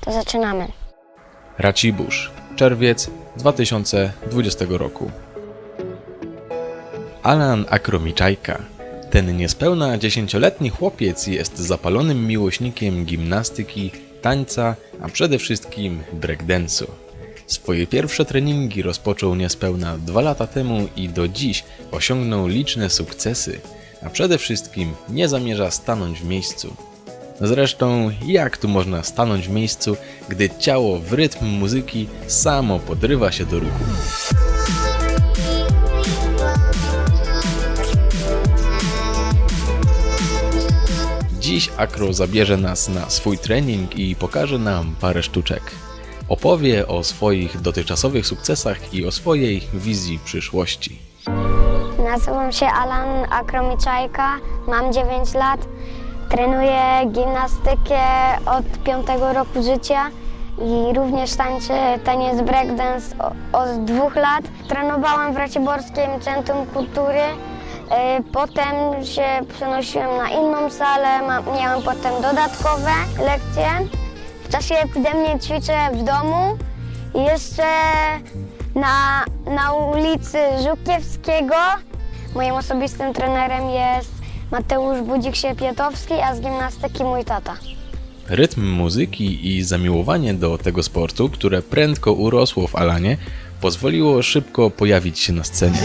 To zaczynamy. Racibórz, czerwiec 2020 roku. Alan Akromiczajka. Ten niespełna dziesięcioletni chłopiec jest zapalonym miłośnikiem gimnastyki, tańca, a przede wszystkim breakdance'u. Swoje pierwsze treningi rozpoczął niespełna dwa lata temu i do dziś osiągnął liczne sukcesy, a przede wszystkim nie zamierza stanąć w miejscu. Zresztą, jak tu można stanąć w miejscu, gdy ciało w rytm muzyki samo podrywa się do ruchu? Dziś Akro zabierze nas na swój trening i pokaże nam parę sztuczek. Opowie o swoich dotychczasowych sukcesach i o swojej wizji przyszłości. Nazywam się Alan Akromiczajka, mam 9 lat. Trenuję gimnastykę od 5 roku życia i również tańczę taniec breakdance od dwóch lat. Trenowałam w Raciborskim Centrum Kultury. y, Potem się przenosiłem na inną salę, miałem potem dodatkowe lekcje. W czasie epidemii ćwiczę w domu i jeszcze na, na ulicy Żukiewskiego. Moim osobistym trenerem jest Mateusz Budzik-Siepietowski, a z gimnastyki mój tata. Rytm muzyki i zamiłowanie do tego sportu, które prędko urosło w Alanie, pozwoliło szybko pojawić się na scenie.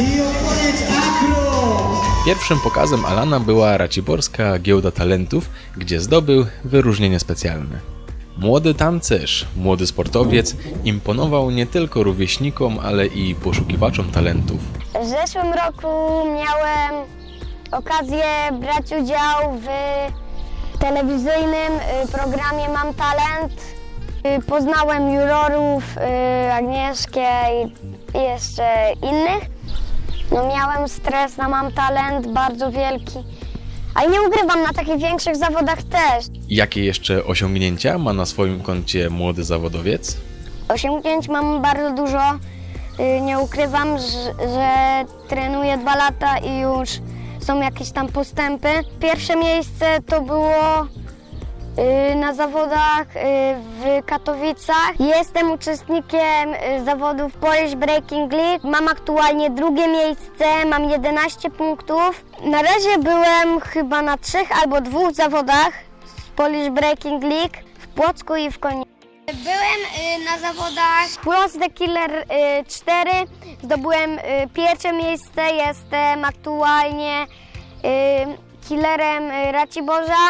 Pierwszym pokazem Alana była Raciborska Giełda Talentów, gdzie zdobył wyróżnienie specjalne. Młody tancerz, młody sportowiec imponował nie tylko rówieśnikom, ale i poszukiwaczom talentów. W zeszłym roku miałem okazję brać udział w telewizyjnym y, programie Mam Talent. Y, Poznałem jurorów, y, Agnieszkę i jeszcze innych. No miałem stres na Mam Talent bardzo wielki. Ale nie ukrywam, na takich większych zawodach też. Jakie jeszcze osiągnięcia ma na swoim koncie młody zawodowiec? Osiągnięć mam bardzo dużo. Nie ukrywam, że, że trenuję dwa lata i już są jakieś tam postępy. Pierwsze miejsce to było y, na zawodach y, w Katowicach. Jestem uczestnikiem y, zawodów Polish Breaking League. Mam aktualnie drugie miejsce, mam 11 punktów. Na razie byłem chyba na trzech albo dwóch zawodach z Polish Breaking League w Płocku i w Koninie. Byłem y, na zawodach Plus The Killer y, 4. Zdobyłem y, pierwsze miejsce. Jestem aktualnie y, killerem y, Raciborza.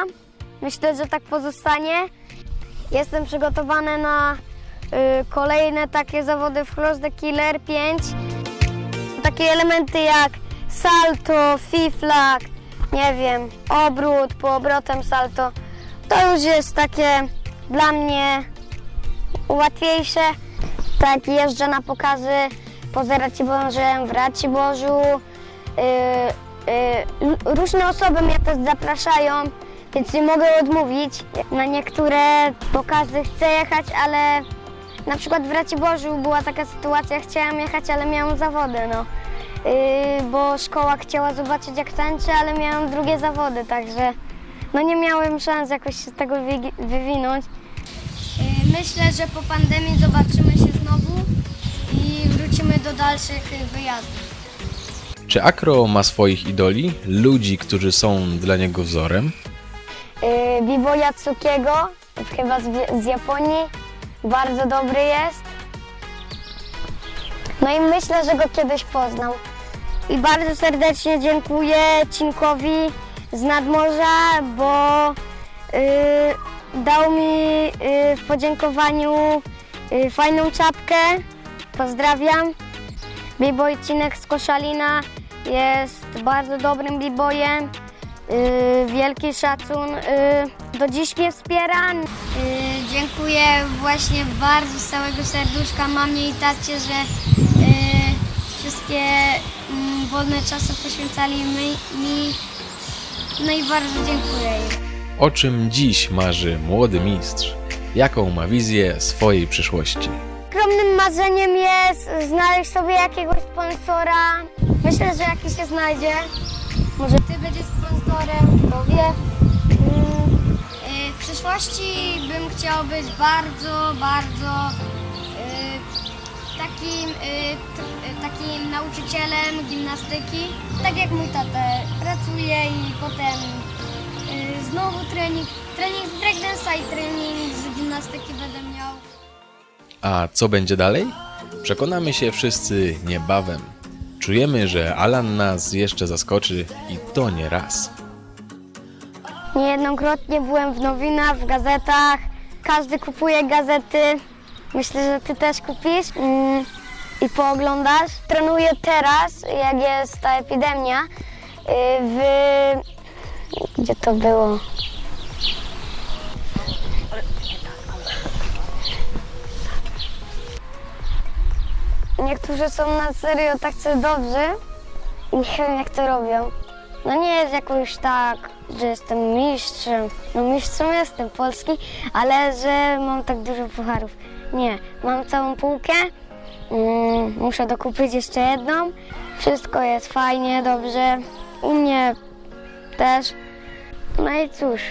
Myślę, że tak pozostanie. Jestem przygotowany na y, kolejne takie zawody w Cross the Killer 5. Takie elementy jak salto, fiflak, nie wiem, obrót, po obrotem salto. To już jest takie dla mnie łatwiejsze. Tak, jeżdżę na pokazy poza Raciborzem, w Raciborzu. Yy, yy, różne osoby mnie też zapraszają, więc nie mogę odmówić. Na niektóre pokazy chcę jechać, ale na przykład w Raciborzu była taka sytuacja, chciałam jechać, ale miałam zawody, no. Yy, bo szkoła chciała zobaczyć jak tańczę, ale miałam drugie zawody, także no nie miałem szans jakoś się z tego wywinąć. Myślę, że po pandemii zobaczymy się znowu i wrócimy do dalszych wyjazdów. Czy Akro ma swoich idoli, ludzi, którzy są dla niego wzorem? Yy, Biboja Tsukiego, chyba z, z Japonii. Bardzo dobry jest. No i myślę, że go kiedyś poznał. I bardzo serdecznie dziękuję Cinkowi z nadmorza, bo yy, dał mi yy, w podziękowaniu yy, fajną czapkę. Pozdrawiam. B-boy Cinek z Koszalina jest bardzo dobrym b-boyem. Yy, wielki szacun. Do dziś mnie wspiera. Y, Dziękuję właśnie bardzo z całego serduszka mamie i tacie, że y, wszystkie mm, wolne czasy poświęcali mi. No i bardzo dziękuję im. O czym dziś marzy młody mistrz? Jaką ma wizję swojej przyszłości? Ogromnym marzeniem jest znaleźć sobie jakiegoś sponsora. Myślę, że jakiś się znajdzie. Może ty będziesz sponsorem, kto wie. Mm, Y, W przyszłości przyszłości bym chciał być bardzo, bardzo y, takim, y, t, y, takim nauczycielem gimnastyki. Tak jak mój tata pracuje i potem y, znowu trening, trening z breakdance'a i trening z gimnastyki będę miał. A co będzie dalej? Przekonamy się wszyscy niebawem. Czujemy, że Alan nas jeszcze zaskoczy i to nie raz. Niejednokrotnie byłem w nowinach, w gazetach. Każdy kupuje gazety. Myślę, że ty też kupisz mm, i pooglądasz. Trenuję teraz, jak jest ta epidemia, y, w... Gdzie to było? Niektórzy są na serio tacy dobrzy nie wiem jak to robią. No nie jest jakoś tak, że jestem mistrzem. No mistrzem jestem Polski, ale że mam tak dużo pucharów. Nie, mam całą półkę. Mm, muszę dokupić jeszcze jedną. Wszystko jest fajnie, dobrze. U mnie też. No i cóż,